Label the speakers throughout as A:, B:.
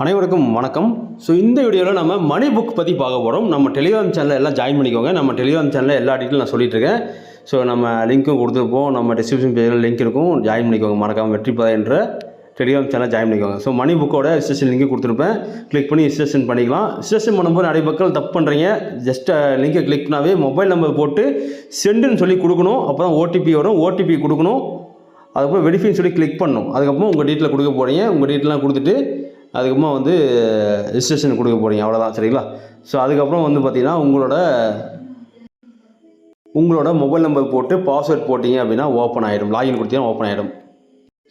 A: அனைவருக்கும் வணக்கம். ஸோ இந்த வீடியோவில் நம்ம மணி புக் பற்றி பார்க்க போகிறோம் நம்ம டெலிகிராம் சேனலில் எல்லாம் ஜாயின் பண்ணிக்கோங்க. நம்ம டெலிகிராம் சேனலில் எல்லா டீட்டெயிலும் நான் சொல்லிட்டு இருக்கேன். ஸோ நம்ம லிங்க்கும் கொடுத்துருப்போம். நம்ம டிஸ்கிரிப்ஷன் பேஜில் லிங்க் இருக்கும். ஜாயின் பண்ணிக்கோங்க. மறக்காம வெற்றி பதா என்ற டெலிகிராம் சேனல் ஜாயின் பண்ணிக்கோங்க. ஸோ மணி புக்கோட ரிஜிஸ்ட்ரேஷன் லிங்க் கொடுத்துருப்பேன். கிளிக் பண்ணி ரிஜிஸ்ட்ரேஷன் பண்ணிக்கலாம். ரிஜிஸ்ட்ரேஷன் பண்ணும்போது நிறைய மக்கள் தப்பு பண்ணுறீங்க ஜஸ்ட் லிங்கை கிளிக் பண்ணாவே மொபைல் நம்பர் போட்டு சென்டுன்னு சொல்லி கொடுக்கணும். அப்போ தான் ஓடிபி வரும். ஓடிபி கொடுக்கணும். அதுக்கப்புறம் வெரிஃபைன்னு சொல்லி கிளிக் பண்ணணும். அதுக்கப்புறம் உங்கள் டீட்டெயில் கொடுக்க போகிறீங்க உங்கள் டீட்டெயிலாம் கொடுத்துட்டு அதுக்கப்புறமா வந்து ரிஜிஸ்ட்ரேஷன் கொடுக்க போகிறீங்க அவ்வளோதான் சரிங்களா? ஸோ அதுக்கப்புறம் வந்து பார்த்தீங்கன்னா உங்களோட உங்களோட மொபைல் நம்பர் போட்டு பாஸ்வேர்ட் போட்டிங்க அப்படின்னா ஓப்பன் ஆகிடும் லாகின் கொடுத்தீங்கன்னா ஓப்பன் ஆகிடும்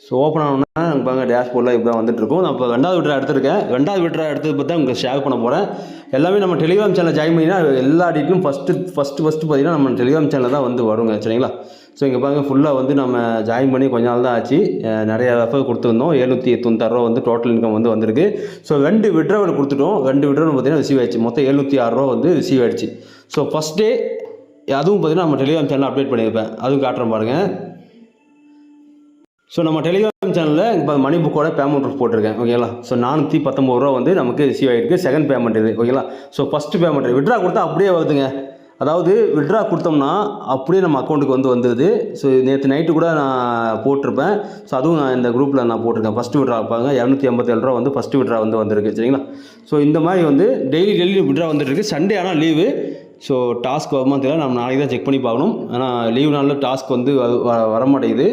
A: ஸோ ஓப்பன் ஆனோன்னா பாருங்க டேஷ்போர்டில் இப்படி தான் வந்துட்டுருக்கோம். நான் இப்போ ரெண்டாவது விட்ரா எடுத்திருக்கேன். ரெண்டாவது விட்ரா எடுத்தது பற்றி தான் உங்களுக்கு ஷேர் பண்ண போகிறேன் எல்லாமே நம்ம டெலிகிராம் சேனல் ஜாயின் பண்ணினா எல்லா டீட்டெயிலும் ஃபஸ்ட்டு ஃபஸ்ட்டு ஃபஸ்ட்டு பார்த்தீங்கன்னா நம்ம டெலிகிராம் சேனலில் தான் வந்து வருங்க சரிங்களா? ஸோ இங்கே பாருங்கள் ஃபுல்லாக வந்து நம்ம ஜாயின் பண்ணி கொஞ்ச நாள் தான் ஆச்சு. நிறைய ரெஃபர் கொடுத்துருந்தோம். எழுநூற்றி தொண்ணூத்தாறுரூவா வந்து டோட்டல் இன்கம் வந்து வந்திருக்கு. ஸோ ரெண்டு விட்ராவில் கொடுத்துட்டோம். ரெண்டு விட்ராவல் பார்த்தீங்கன்னா ரிசீவ் ஆயிடுச்சு. மொத்தம் எழுநூற்றி ஆறுரூவா வந்து ரிசீவ் ஆயிடுச்சு. ஸோ ஃபஸ்ட் டே அதுவும் பார்த்தீங்கன்னா நம்ம டெலிகிராம் சேனல் அப்டேட் பண்ணியிருப்பேன். அதுவும் காட்டுறேன் பாருங்கள் ஸோ நம்ம டெலிகிராம் சேனலில் இப்போ மணி புக்கோட பேமெண்ட் போட்டிருக்கேன் ஓகேங்களா ஸோ நானூற்றி பத்தொம்பது ரூபா வந்து நமக்கு ரிசீவ் ஆகிருக்கு செகண்ட் பேமெண்ட் இது ஓகேங்களா ஸோ ஃபஸ்ட்டு பேமெண்ட் விட்ரா கொடுத்தா அப்படியே வருதுங்க. அதாவது விட்ரா கொடுத்தோம்னா அப்படியே நம்ம அக்கௌண்ட்டுக்கு வந்து வந்துடுது ஸோ நேற்று நைட்டு கூட நான் போட்டிருப்பேன். ஸோ அதுவும் நான் இந்த குரூப்பில் நான் போட்டிருக்கேன். ஃபஸ்ட்டு விட்ரா பாருங்க. இரநூத்தி ஐம்பத்தேழு ரூபா வந்து ஃபஸ்ட்டு விட்ரா வந்து வந்திருக்கு சரிங்களா? ஸோ இந்த மாதிரி வந்து டெய்லி டெய்லி விட்ரா வந்துட்டுருக்கு. சண்டே ஆனால் லீவு ஸோ டாஸ்க் வருமா தெரியல நம்ம நாளைக்கு தான் செக் பண்ணி பார்க்கணும். ஆனால் லீவ் நாளில் டாஸ்க் வந்து வ- வ- வர மாட்டேங்குது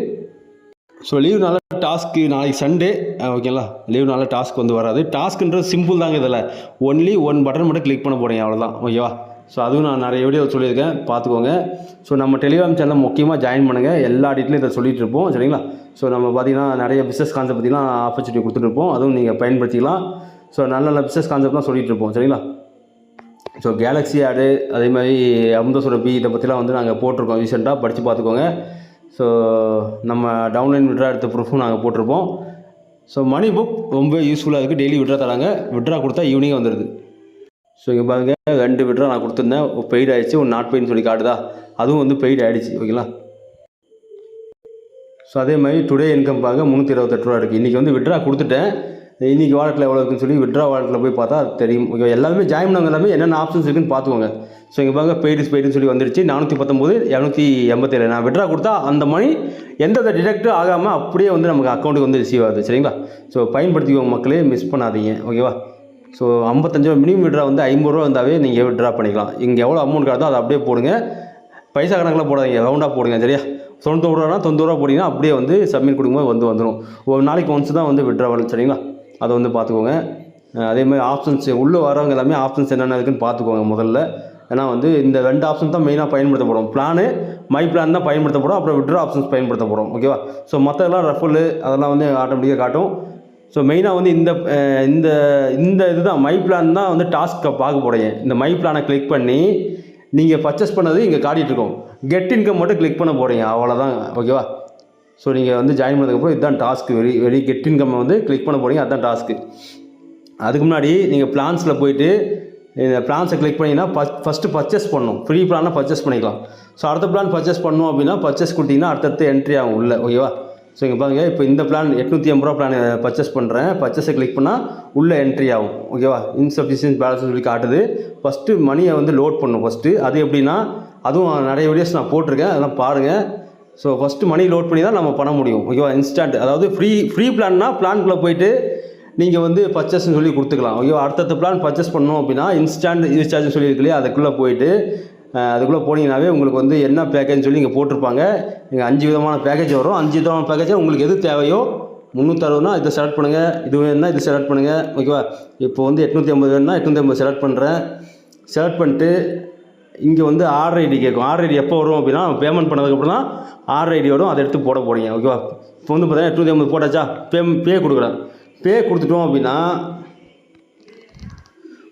A: ஸோ லீவ்னால டாஸ்க்கு நாளைக்கு சண்டே ஓகேங்களா லீவ்னால டாஸ்க் வந்து வராது. டாஸ்க்குன்றது சிம்பிள் தாங்க இதில். ஒன்லி ஒன் பட்டன் மட்டும் கிளிக் பண்ண போகிறீங்க அவ்வளோதான் ஓகேவா ஸோ அதுவும் நான் நிறைய வீடியோ சொல்லியிருக்கேன். பார்த்துக்கோங்க. ஸோ நம்ம டெலிகிராம் சேனல் முக்கியமாக ஜாயின் பண்ணுங்கள் எல்லா டீட்டெயிலும் இதை சொல்லிட்டு இருப்போம். சரிங்களா? ஸோ நம்ம பார்த்தீங்கன்னா நிறைய பிஸ்னஸ் கான்செப்ட் பற்றிலாம் ஆப்பர்ச்சுனிட்டி கொடுத்துட்டு அதுவும் நீங்கள் பயன்படுத்திக்கலாம். ஸோ நல்ல நல்ல பிஸ்னஸ் கான்செப்ட்லாம் சொல்லிட்டு இருப்போம். சரிங்களா? ஸோ கேலக்ஸி ஆடு அதே மாதிரி அமுத சுரபி இதை பற்றிலாம் வந்து நாங்கள் போட்டிருக்கோம் ரீசெண்டாக படித்து பார்த்துக்கோங்க. ஸோ நம்ம டவுன்லைன் விட்ரா எடுத்த ப்ரூஃபும் நாங்கள் போட்டிருப்போம். ஸோ மணி புக் ரொம்ப யூஸ்ஃபுல்லாக இருக்குது டெய்லி விட்ரா தராங்க. விட்ரா கொடுத்தா ஈவினிங் வந்துடுது ஸோ இங்கே பாருங்க. ரெண்டு விட்ரா நான் கொடுத்துருந்தேன். பெய்ட் ஆகிடுச்சு ஒரு நாட் பெய்ட்னு சொல்லி காட்டுதா? அதுவும் வந்து பெய்ட் ஆகிடுச்சு ஓகேங்களா ஸோ அதே மாதிரி டுடே இன்கம் பாருங்கள் முந்நூற்றி இருபத்தெட்டு ரூபா இருக்குது இன்றைக்கி வந்து விட்ரா கொடுத்துட்டேன். இன்றைக்கி வாலெட்டில் எவ்வளோ இருக்குன்னு சொல்லி விட்ரா வாலெட்டில் போய் பார்த்தா அது தெரியும். ஓகே எல்லாமே ஜாயின் பண்ணவங்க எல்லாமே என்னென்ன ஆப்ஷன்ஸ் இருக்குன்னு பார்த்துக்கோங்க. ஸோ இங்கே பாருங்க பெய்டு பெய்டுன்னு சொல்லி வந்துருச்சு. நானூற்றி பத்தொம்போது இரநூத்தி எண்பத்தேழு. நான் விட்ரா கொடுத்தா அந்த மணி எந்த டிடெக்டும் ஆகாமல் அப்படியே வந்து நமக்கு அக்கௌண்ட்டுக்கு வந்து ரிசீவ் ஆகுது. சரிங்களா? ஸோ பயன்படுத்திக்கோங்க மக்களே மிஸ் பண்ணாதீங்க. ஓகேவா ஸோ ஐம்பத்தஞ்சு ரூபா மினிமம் விட்ரா வந்து ஐம்பது ரூபா வந்தாவே நீங்கள் விட்ரா பண்ணிக்கலாம். இங்கே எவ்வளோ அமௌண்ட் காட்டுதோ அதை அப்படியே போடுங்க. பைசா கணக்கில் போடாதீங்க. ரவுண்டாக போடுங்க. சரியா? தொண்ணூத்தொரு ரூபானா தொண்ணூறு ரூபா போட்டிங்கன்னா அப்படியே வந்து சப்மிட் கொடுக்கும்போது வந்து வந்துடும் ஒரு நாளைக்கு ஒன்ஸ் தான் வந்து விட்ரா வரணும் சரிங்களா? அதை வந்து பார்த்துக்கோங்க. அதே மாதிரி ஆப்ஷன்ஸ் உள்ளே வரவங்க எல்லாமே ஆப்ஷன்ஸ் என்னென்ன இருக்குன்னு பார்த்துக்கோங்க முதல்ல. ஏன்னா வந்து இந்த ரெண்டு ஆப்ஷன் தான் மெயினாக பயன்படுத்தப்படும். பிளானு மை பிளான் தான் பயன்படுத்தப்படும். அப்புறம் விட்ரா ஆப்ஷன்ஸ் பயன்படுத்தப்படும். ஓகேவா ஸோ மற்றதெல்லாம் ரஃபுல் அதெல்லாம் வந்து ஆட்டோமேட்டிக்காக காட்டும். ஸோ மெயினாக வந்து இந்த இந்த இந்த இந்த இதுதான் மை பிளான் தான் வந்து டாஸ்க்கை பார்க்க போகிறீங்க இந்த மை பிளானை கிளிக் பண்ணி நீங்கள் பர்ச்சேஸ் பண்ணது இங்கே காட்டிகிட்ருக்கோம் கெட் இன்கம் மட்டும் கிளிக் பண்ண போகிறீங்க அவ்வளோதான் ஓகேவா ஸோ நீங்கள் வந்து ஜாயின் பண்ணதுக்கப்புறம் இதுதான் task very very get income வந்து கிளிக் பண்ண போகிறீங்க அதுதான் டாஸ்க்கு அதுக்கு முன்னாடி நீங்கள் பிளான்ஸில் போயிட்டு இந்த பிளான்ஸை கிளிக் பண்ணிங்கன்னா ஃபஸ்ட்டு பர்ச்சேஸ் பண்ணணும். ஃப்ரீ பிளானை பர்ச்சேஸ் பண்ணிக்கலாம். ஸோ அடுத்த பிளான் பர்ச்சேஸ் பண்ணணும் அப்படின்னா பர்ச்சேஸ் கொடுத்தீங்கன்னா அடுத்தடுத்து என்ட்ரி ஆகும் உள்ளே ஓகேவா ஸோ இங்கே பாருங்க இப்போ இந்த பிளான் எட்நூற்றி ஐம்பது ரூபா பிளான் பர்ச்சேஸ் பண்ணுறேன் பர்ச்சேஸை கிளிக் பண்ணால் உள்ளே என்ட்ரி ஆகும் ஓகேவா இன்சஃபிஷியன்ட் பேலன்ஸ் சொல்லி காட்டுது. ஃபஸ்ட்டு மணியை வந்து லோட் பண்ணணும் ஃபஸ்ட்டு அது எப்படின்னா அதுவும் நிறைய வீடியோஸ் நான் போட்டிருக்கேன் அதெல்லாம் பாருங்கள் ஸோ ஃபஸ்ட்டு மணி லோட் பண்ணி தான் நம்ம பண்ண முடியும். ஓகேவா இன்ஸ்டன்ட் அதாவது ஃப்ரீ ஃப்ரீ பிளான்னா பிளான்குள்ளே போயிட்டு நீங்கள் வந்து பர்ச்சேஸ்னு சொல்லி கொடுத்துக்கலாம். ஓகேவா அடுத்தடுத்த பிளான் பர்ச்சேஸ் பண்ணோம் அப்படின்னா இன்ஸ்டன்ட் ரீசார்ஜ் சொல்லியிருக்கு இல்லையா? அதுக்குள்ளே போயிட்டு அதுக்குள்ளே போனீங்கன்னாவே உங்களுக்கு வந்து என்ன பேக்கேஜ் சொல்லி இங்கே போட்டிருப்பாங்க. இங்கே அஞ்சு விதமான பேக்கேஜ் வரும். அஞ்சு விதமான பேக்கேஜ் உங்களுக்கு எது தேவையோ முந்நூற்றறுபதுனா இதை செலக்ட் பண்ணுங்கள் இது வேணும்னா இது செலக்ட் பண்ணுங்கள் ஓகேவா இப்போ வந்து எட்நூற்றி ஐம்பது வேணும்னா எட்நூற்றி ஐம்பது செலக்ட் பண்ணுறேன் செலக்ட் பண்ணிட்டு இங்கே வந்து ஆர்டர் ஐடி கேட்கும் ஆர்டர் ஐடி எப்போ வரும் அப்படின்னா பேமெண்ட் பண்ணதுக்கப்புறம் தான் ஆர்டர் ஐடி வரும். அதை எடுத்து போட போகிறீங்க ஓகேவா இப்போ வந்து பார்த்தீங்கன்னா எட்நூற்றி ஐம்பது போட்டாச்சா? பே பே கொடுக்குறேன் பே கொடுத்துட்டோம் அப்படின்னா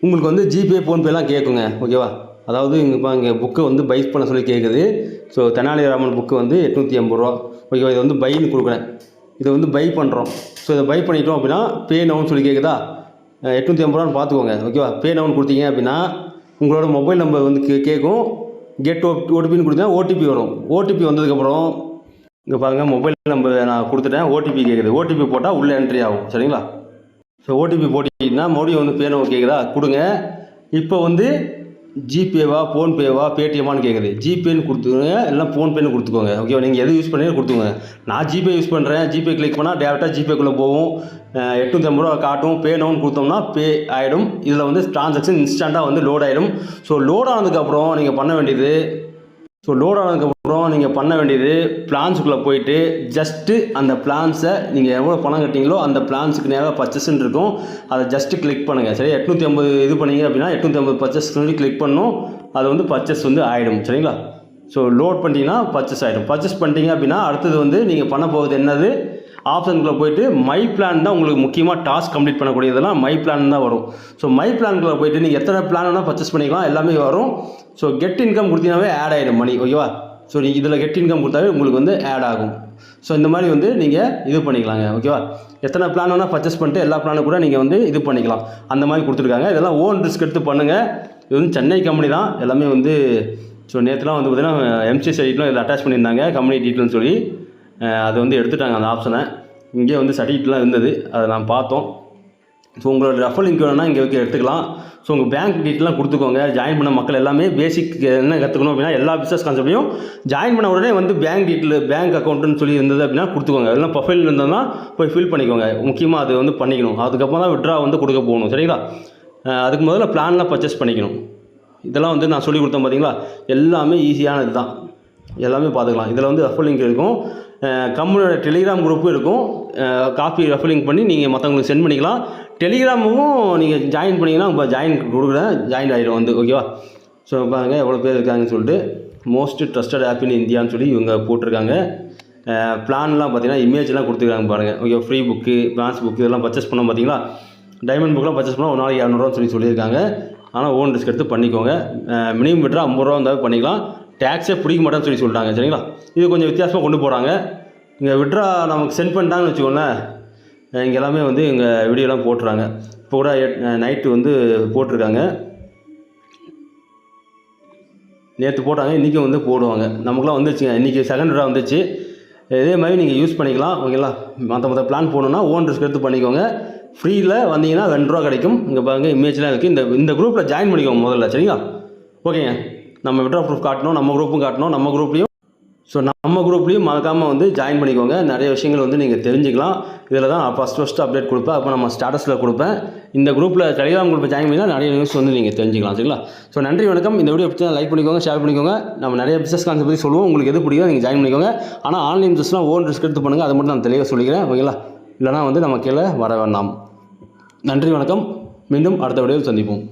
A: உங்களுக்கு வந்து ஜிபே ஃபோன்பேலாம் கேட்குங்க ஓகேவா அதாவது இங்கே இப்போ இங்கே புக்கை வந்து பை பண்ண சொல்லி கேட்குது ஸோ தெனாலிராமன் புக்கு வந்து எட்நூற்றி ஐம்பது ரூபா. ஓகேவா இதை வந்து பைன்னு கொடுக்குறேன். இதை வந்து பை பண்ணுறோம் ஸோ இதை பை பண்ணிட்டோம் அப்படின்னா பே நவுன்னு சொல்லி கேட்குதா எட்நூற்றி ஐம்பது ரூபான்னு பார்த்துக்கோங்க. ஓகேவா பே நவுன் கொடுத்தீங்க அப்படின்னா உங்களோட மொபைல் நம்பர் வந்து கே கேட்கும் கெட் ஓ ஓடிபின்னு கொடுத்தா ஓடிபி வரும். ஓடிபி வந்ததுக்கப்புறம் இங்கே பாருங்கள் மொபைல் நம்பர் நான் கொடுத்துட்டேன். ஓடிபி கேட்குது ஓடிபி போட்டால் உள்ளே என்ட்ரி ஆகும். சரிங்களா? ஸோ ஓடிபி போட்டிங்கன்னா மறுபடியும் வந்து பேர் கேட்குதா கொடுங்க. இப்போ வந்து ஜிபேவா ஃபோன்பேவா பேடிஎம்மான்னு கேட்குது ஜிபேன்னு கொடுத்துக்கோங்க இல்லைனா ஃபோன்பேன்னு கொடுத்துக்கோங்க. ஓகேவா நீங்கள் எது யூஸ் பண்ணி கொடுத்துக்கோங்க. நான் ஜிபே யூஸ் பண்ணுறேன் ஜிபே கிளிக் பண்ணால் டேரெக்டாக ஜிபேக்குள்ளே போகும். அஹ் ஐம்பது ரூபா காட்டும். பே நோன் கொடுத்தோம்னா பே ஆகிடும் இதில் வந்து ட்ரான்சாக்ஷன் இன்ஸ்டண்ட்டாக வந்து லோட் ஆகிடும் ஸோ லோட் ஆனதுக்கப்புறம் நீங்கள் பண்ண வேண்டியது ஸோ லோட் ஆனதுக்கப்புறம் நீங்கள் பண்ண வேண்டியது பிளான்ஸுக்குள்ளே போயிட்டு ஜஸ்ட்டு அந்த பிளான்ஸை நீங்கள் எவ்வளோ பணம் கட்டிங்களோ அந்த பிளான்ஸுக்கு நேராக பர்ச்சஸ்ன்னு இருக்கும். அதை ஜஸ்ட்டு கிளிக் பண்ணுங்கள் சரி எட்நூற்றி ஐம்பது இது பண்ணீங்க அப்படின்னா எட்நூற்றி ஐம்பது பர்ச்சஸ் சொல்லி கிளிக் பண்ணணும் அது வந்து பர்ச்சஸ் வந்து ஆகிடும் சரிங்களா? ஸோ லோட் பண்ணிட்டீங்கன்னா பர்ச்சஸ் ஆகிடும் பர்ச்சஸ் பண்ணிட்டீங்க அப்படின்னா அடுத்தது வந்து நீங்கள் பண்ண போகிறது என்னது? ஆப்ஷனுக்குள்ளே போயிட்டு மை பிளான் தான் உங்களுக்கு முக்கியமாக டாஸ்க் கம்ப்ளீட் பண்ணக்கூடியதெல்லாம் மை பிளான் தான் வரும். ஸோ மை பிளான்குள்ளே போயிட்டு நீங்கள் எத்தனை பிளான் வேணால் பர்ச்சேஸ் பண்ணிக்கலாம் எல்லாமே வரும். ஸோ கெட் இன்கம் கொடுத்தீங்கன்னாவே ஆட் ஆகிடும் மணி ஓகேவா ஸோ நீங்கள் இதில் கெட் இன்கம் கொடுத்தாவே உங்களுக்கு வந்து ஆட் ஆகும். ஸோ இந்த மாதிரி வந்து நீங்கள் இது பண்ணிக்கலாங்க ஓகேவா எத்தனை பிளான் வேணால் பர்ச்சேஸ் பண்ணிட்டு எல்லா பிளானும் கூட நீங்கள் வந்து இது பண்ணிக்கலாம். அந்த மாதிரி கொடுத்துருக்காங்க. இதெல்லாம் ஓன் ரிஸ்க் எடுத்து பண்ணுங்கள் இது வந்து சென்னை கம்பெனி தான். எல்லாமே வந்து ஸோ நேற்றுலாம் வந்து பார்த்தீங்கன்னா எம்சி சைட்லாம் இதில் அட்டாச் பண்ணியிருந்தாங்க. கம்பெனி டீட்டெயில்னு சொல்லி. அது வந்து எடுத்துட்டாங்க அந்த ஆப்ஷனை இங்கே வந்து சர்டிஃபிகேட்லாம் இருந்தது. அதை நான் பார்த்தோம். ஸோ உங்களோட ரெஃபர் லிங்க் வேணும்னா இங்கே வைக்க எடுத்துக்கலாம். ஸோ உங்கள் பேங்க் டீட்டெயிலாம் கொடுத்துக்கோங்க. ஜாயின் பண்ண மக்கள் எல்லாமே பேசிக் என்ன கற்றுக்கணும் அப்படின்னா எல்லா பிஸ்னஸ் கான்செப்டையும் ஜாயின் பண்ண உடனே வந்து பேங்க் டீட்டெயில் பேங்க் அக்கௌண்ட்டுன்னு சொல்லி இருந்தது அப்படின்னா கொடுத்துக்கோங்க. இல்லைனா ப்ரொஃபைல் இருந்ததுன்னா போய் ஃபில் பண்ணிக்கோங்க. முக்கியமாக அது வந்து பண்ணிக்கணும். அதுக்கப்புறம் தான் விட்ரா வந்து கொடுக்க போகணும். சரிங்களா? அதுக்கு முதல்ல பிளான்லாம் பர்ச்சேஸ் பண்ணிக்கணும். இதெல்லாம் வந்து நான் சொல்லி கொடுத்தேன் பார்த்தீங்களா எல்லாமே ஈஸியானது தான் எல்லாமே பார்த்துக்கலாம். இதில் வந்து ரெஃபர் லிங்க் இருக்கும். கம்பெனியோட டெலிகிராம் குரூப்பும் இருக்கும். காப்பி ரெஃபர் லிங்க் பண்ணி நீங்கள் மற்றவங்களுக்கு சென்ட் பண்ணிக்கலாம். டெலிகிராமும் நீங்கள் ஜாயின் பண்ணிங்கன்னா இப்போ ஜாயின் கொடுக்குறேன் ஜாயின் ஆகிடும் வந்து ஓகேவா ஸோ பாருங்கள் எவ்வளோ பேர் இருக்காங்கன்னு சொல்லிட்டு மோஸ்ட் ட்ரஸ்டட் ஆப் இன் இந்தியான்னு சொல்லி இவங்க போட்டிருக்காங்க. பிளான்லாம் பார்த்தீங்கன்னா இமேஜ்லாம் கொடுத்துருக்காங்க பாருங்கள் okay free book plans book இதெல்லாம் பர்ச்சேஸ் பண்ணோம் பார்த்தீங்களா? டைமண்ட் புக்கெலாம் பர்ச்சேஸ் பண்ணால் ஒரு நாளைக்கு இரநூறுவா சொல்லி சொல்லியிருக்காங்க. ஆனால் ஓன் ரிஸ்க் எடுத்து பண்ணிக்கோங்க. மினிமம் மீட்டர் ஐம்பது ரூபா இருந்தாலும் பண்ணிக்கலாம். டேக்ஸே பிடிக்க மாட்டேன்னு சொல்லி சொல்லிட்டாங்க சரிங்களா? இது கொஞ்சம் வித்தியாசமாக கொண்டு போகிறாங்க இங்கே விட்ரா நமக்கு சென்ட் பண்ணிட்டாங்கன்னு வச்சுக்கோங்களேன். இங்கே எல்லாமே வந்து எங்கள் வீடியோலாம் போட்டுறாங்க. இப்போ கூட நைட்டு வந்து போட்டிருக்காங்க. நேற்று போட்டாங்க இன்றைக்கும் வந்து போடுவாங்க. நமக்குலாம் வந்துச்சுங்க. இன்றைக்கி செகண்ட் ரூபா வந்துச்சு. இதே மாதிரி நீங்கள் யூஸ் பண்ணிக்கலாம் ஓகேங்களா? மற்ற மற்ற பிளான் போகணுன்னா ஓன் ரிஸ்க் எடுத்து பண்ணிக்கோங்க. ஃப்ரீயில் வந்தீங்கன்னா ரெண்டு ரூபா கிடைக்கும். இங்கே பாருங்கள் இமேஜ்லாம் இருக்குது இந்த இந்த குரூப்பில் ஜாயின் பண்ணிக்கோங்க முதல்ல சரிங்களா? ஓகேங்க. நம்ம விட்ரா ப்ரூஃப் காட்டணும் நம்ம குரூப்பும் காட்டணும் நம்ம குரூப்லேயும் ஸோ நம்ம குரூப்லேயும் மறக்காமல் வந்து ஜாயின் பண்ணிக்கோங்க. நிறைய விஷயங்கள் வந்து நீங்கள் தெரிஞ்சுக்கலாம். இதில் தான் ஃபஸ்ட் ஃபஸ்ட்டு அப்டேட் கொடுப்பேன். அப்போ நம்ம ஸ்டாட்டஸில் கொடுப்பேன். இந்த குரூப்பில் டெலிகிராம் குரூப்பில் ஜாயின் பண்ணால் நிறைய நியூஸ் வந்து நீங்கள் தெரிஞ்சுக்கலாம். சரிங்களா? ஸோ நன்றி வணக்கம். இந்த வீடியோ பிடிச்சா லைக் பண்ணிக்கோங்க ஷேர் பண்ணிக்கோங்க. நம்ம நிறைய பிஸ்னஸ் கான்செப்ட் பற்றி சொல்லுவோம். உங்களுக்கு எது பிடிக்கும் நீங்கள் ஜாயின் பண்ணிக்கோங்க. ஆனால் ஆன்லைன் பிஸ்னஸ்லாம் ஓன் ரிஸ்க் எடுத்து பண்ணுங்கள் அதை மட்டும் நான் தெளிவாக சொல்லிக்கிறேன். ஓகேங்களா? இல்லைனா வந்து நம்ம கீழே வர வேண்டாம். நன்றி வணக்கம். மீண்டும் அடுத்த வீடியோவில் சந்திப்போம்.